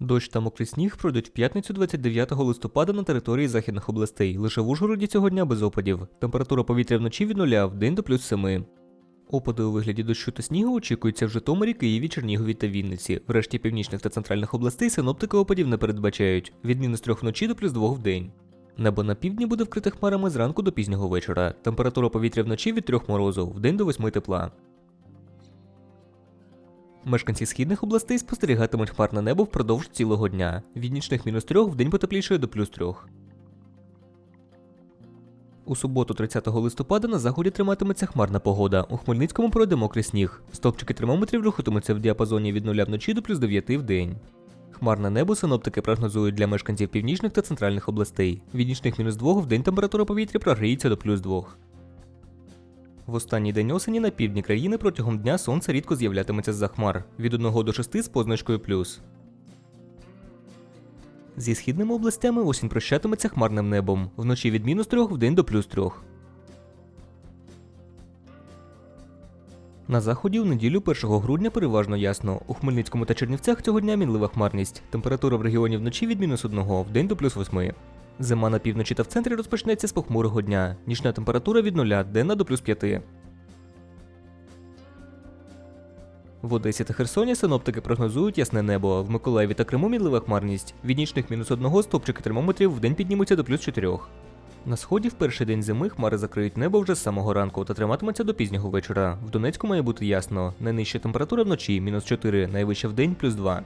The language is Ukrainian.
Дощ та мокрий сніг пройдуть в п'ятницю 29 листопада на території західних областей. Лише в Ужгороді цього дня без опадів. Температура повітря вночі від нуля, в день до плюс 7. Опади у вигляді дощу та снігу очікуються в Житомирі, Києві, Чернігові та Вінниці. В решті північних та центральних областей синоптики опадів не передбачають від мінус 3 вночі до плюс 2 в день. Небо на півдні буде вкрите хмарами зранку до пізнього вечора. Температура повітря вночі від 3 морозу, в день до 8 тепла. Мешканці східних областей спостерігатимуть хмарне небо впродовж цілого дня. Від нічних мінус 3 в день потеплішає до плюс 3. У суботу, 30 листопада, на заході триматиметься хмарна погода. У Хмельницькому пройде мокрий сніг. Стопчики термометрів рухатимуться в діапазоні від 0 вночі до плюс 9 в день. Хмарне небо синоптики прогнозують для мешканців північних та центральних областей. Від нічних мінус 2 в день температура повітря прогріється до плюс 2. В останній день осені на півдні країни протягом дня сонце рідко з'являтиметься з-за хмар від 1 до 6 з позначкою плюс. Зі східними областями осінь прощатиметься хмарним небом. Вночі від мінус 3 в день до плюс 3. На заході у неділю 1 грудня переважно ясно. У Хмельницькому та Чернівцях цього дня мінлива хмарність. Температура в регіоні вночі від мінус 1 в день до плюс 8. Зима на півночі та в центрі розпочнеться з похмурого дня. Нічна температура від 0, денна до плюс 5. В Одесі та Херсоні синоптики прогнозують ясне небо. В Миколаєві та Криму мінлива хмарність. Від нічних мінус 1 стопчики термометрів в день піднімуться до плюс 4. На сході в перший день зими хмари закриють небо вже з самого ранку та триматимуться до пізнього вечора. В Донецьку має бути ясно. Найнижча температура вночі мінус 4, найвища в день плюс 2.